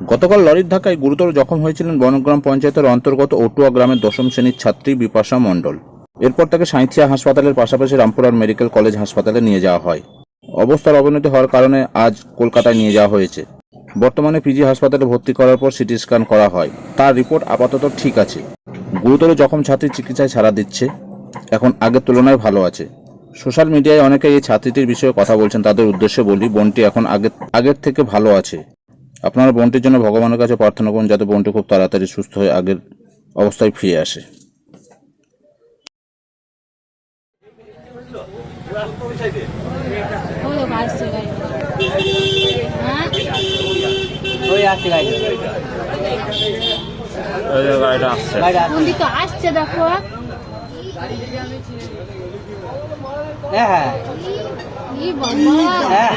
গতকাল লরির ধাক্কায় গুরুতর জখম হয়েছিলেন বনগ্রাম পঞ্চায়েতের অন্তর্গত ওটুয়া গ্রামের দশম শ্রেণির ছাত্রী বিপাশা মণ্ডল। এরপর তাকে সাঁইথিয়া হাসপাতালের পাশাপাশি রামপুরহাট মেডিকেল কলেজ হাসপাতালে নিয়ে যাওয়া হয়। অবস্থার অবনতি হওয়ার কারণে আজ কলকাতায় নিয়ে যাওয়া হয়েছে। বর্তমানে পিজি হাসপাতালে ভর্তি করার পর সিটি স্ক্যান করা হয়। তার রিপোর্ট আপাতত ঠিক আছে। গুরুতর জখম ছাত্রী চিকিৎসায় ছাড়া দিচ্ছে। এখন আগের তুলনায় ভালো আছে। সোশ্যাল মিডিয়ায় অনেকে এই ছাত্রীটির বিষয়ে কথা বলছেন। তাদের উদ্দেশ্যে বলি, বোনটি এখন আগের আগের থেকে ভালো আছে। আপনারা বোনটির জন্য ভগবানের কাছে প্রার্থনা করুন যাতে বোনটি খুব তাড়াতাড়ি সুস্থ হয়ে আগের অবস্থায় ফিরে আসে। হ্যাঁ।